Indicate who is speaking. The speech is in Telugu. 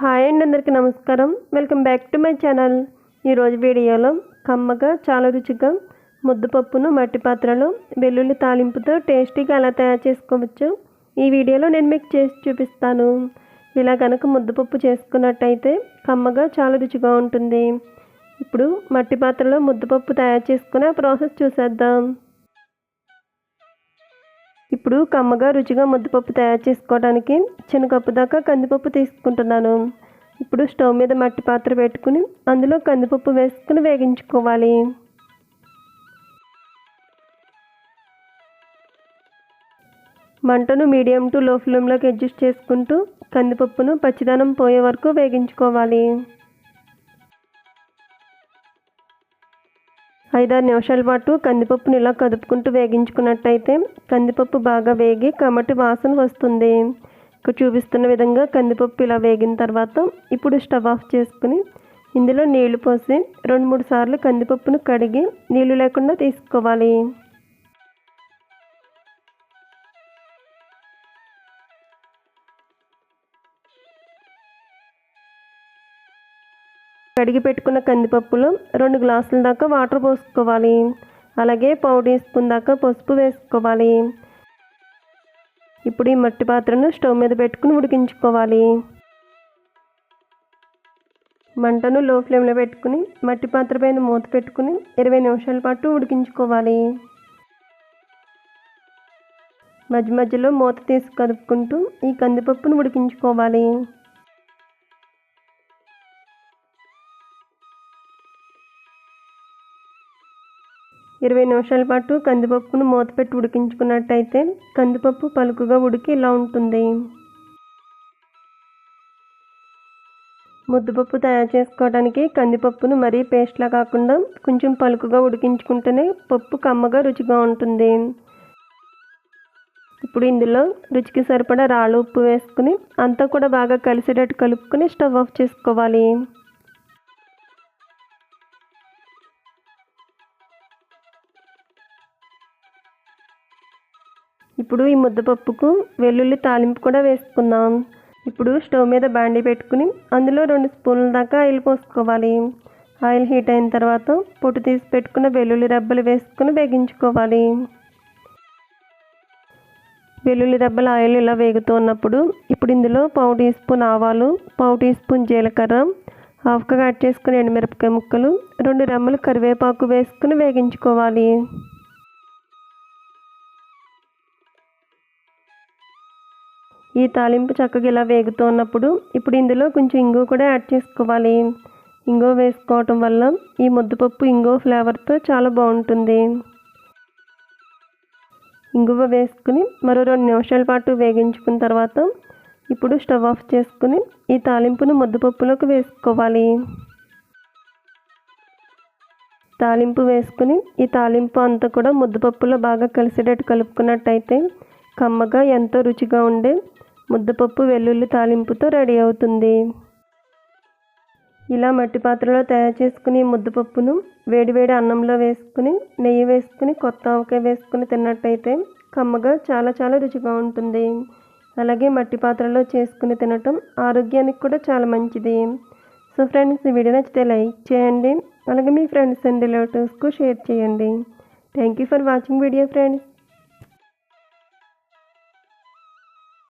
Speaker 1: హాయ్ అండి అందరికీ నమస్కారం. Welcome back to my channel. ఈరోజు వీడియోలో కమ్మగా చాలా రుచిగా ముద్దపప్పును మట్టి పాత్రలో వెల్లుల్లి తాలింపుతో టేస్టీగా ఎలా తయారు చేసుకోవచ్చు ఈ వీడియోలో నేను మీకు చేసి చూపిస్తాను. ఇలా కనుక ముద్దపప్పు చేసుకున్నట్టయితే కమ్మగా చాలా రుచిగా ఉంటుంది. ఇప్పుడు మట్టి పాత్రలో ముద్దపప్పు తయారు చేసుకునే ప్రాసెస్ చూసేద్దాం. ఇప్పుడు కమ్మగా రుచిగా ముద్దపప్పు తయారు చేసుకోవడానికి చిన్నకప్పు దాకా కందిపప్పు తీసుకుంటున్నాను. ఇప్పుడు స్టవ్ మీద మట్టి పాత్ర పెట్టుకుని అందులో కందిపప్పు వేసుకుని వేగించుకోవాలి. మంటను మీడియం టు లో ఫ్లేమ్లోకి అడ్జస్ట్ చేసుకుంటూ కందిపప్పును పచ్చిదనం పోయే వరకు వేగించుకోవాలి. ఐదారు నిమిషాల పాటు కందిపప్పుని ఇలా కదుపుకుంటూ వేగించుకున్నట్టయితే కందిపప్పు బాగా వేగి కమ్మటి వాసన వస్తుంది. ఇక్కడ చూపిస్తున్న విధంగా కందిపప్పు ఇలా వేగిన తర్వాత ఇప్పుడు స్టవ్ ఆఫ్ చేసుకుని ఇందులో నీళ్ళు పోసి రెండు మూడు సార్లు కందిపప్పును కడిగి నీళ్ళు లేకుండా తీసుకోవాలి. కడిగి పెట్టుకున్న కందిపప్పులో రెండు గ్లాసుల దాకా వాటర్ పోసుకోవాలి. అలాగే పావు టీ స్పూన్ దాకా పసుపు వేసుకోవాలి. ఇప్పుడు ఈ మట్టి పాత్రను స్టవ్ మీద పెట్టుకుని ఉడికించుకోవాలి. మంటను లో ఫ్లేమ్లో పెట్టుకుని మట్టి పాత్ర పైన మూత పెట్టుకుని ఇరవై నిమిషాల పాటు ఉడికించుకోవాలి. మధ్య మధ్యలో మూత తీసి కదుపుకుంటూ ఈ కందిపప్పును ఉడికించుకోవాలి. ఇరవై నిమిషాల పాటు కందిపప్పును మూత పెట్టి ఉడికించుకున్నట్టయితే కందిపప్పు పలుకుగా ఉడికి ఇలా ఉంటుంది. ముద్దపప్పు తయారు చేసుకోవడానికి కందిపప్పును మరీ పేస్ట్లా కాకుండా కొంచెం పలుకుగా ఉడికించుకుంటేనే పప్పు కమ్మగా రుచిగా ఉంటుంది. ఇప్పుడు ఇందులో రుచికి సరిపడా రాళ్ళు ఉప్పు వేసుకుని అంతా కూడా బాగా కలిసేటట్టు కలుపుకొని స్టవ్ ఆఫ్ చేసుకోవాలి. ఇప్పుడు ఈ ముద్దపప్పుకు వెల్లుల్లి తాలింపు కూడా వేసుకుందాం. ఇప్పుడు స్టవ్ మీద బాండీ పెట్టుకుని అందులో రెండు స్పూన్ల దాకా ఆయిల్ పోసుకోవాలి. ఆయిల్ హీట్ అయిన తర్వాత పొట్టు తీసి పెట్టుకున్న వెల్లుల్లి రెబ్బలు వేసుకుని వేగించుకోవాలి. వెల్లుల్లి రెబ్బల ఆయిల్ ఇలా వేగుతున్నప్పుడు ఇప్పుడు ఇందులో పావు టీ స్పూన్ ఆవాలు పావు టీ స్పూన్ జీలకర్ర హాఫ్గా కట్ చేసుకుని ఎండుమిరపకాయ ముక్కలు రెండు రెమ్మలు కరివేపాకు వేసుకుని వేగించుకోవాలి. ఈ తాలింపు చక్కగా ఇలా వేగుతున్నప్పుడు ఇప్పుడు ఇందులో కొంచెం ఇంగువ కూడా యాడ్ చేసుకోవాలి. ఇంగువ వేసుకోవటం వల్ల ఈ ముద్దపప్పు ఇంగువ ఫ్లేవర్తో చాలా బాగుంటుంది. ఇంగువ వేసుకుని మరో రెండు నిమిషాల పాటు వేగించుకున్న తర్వాత ఇప్పుడు స్టవ్ ఆఫ్ చేసుకుని ఈ తాలింపును ముద్దపప్పులోకి వేసుకోవాలి. తాలింపు వేసుకుని ఈ తాలింపు అంతా కూడా ముద్దపప్పులో బాగా కలిసేటట్టు కలుపుకున్నట్టయితే కమ్మగా ఎంతో రుచిగా ఉండే ముద్దపప్పు వెల్లుల్లి తాలింపుతో రెడీ అవుతుంది. ఇలా మట్టి పాత్రలో తయారు చేసుకుని ముద్దపప్పును వేడివేడి అన్నంలో వేసుకుని నెయ్యి వేసుకుని కొత్త ఆవకాయ వేసుకుని తిన్నట్టయితే కమ్మగా చాలా చాలా రుచిగా ఉంటుంది. అలాగే మట్టి పాత్రలో చేసుకుని తినటం ఆరోగ్యానికి కూడా చాలా మంచిది. సో ఫ్రెండ్స్ ఈ వీడియో నచ్చితే లైక్ చేయండి. అలాగే మీ ఫ్రెండ్స్ అండ్ రిలేటివ్స్కు షేర్ చేయండి. Thank you for watching video friends.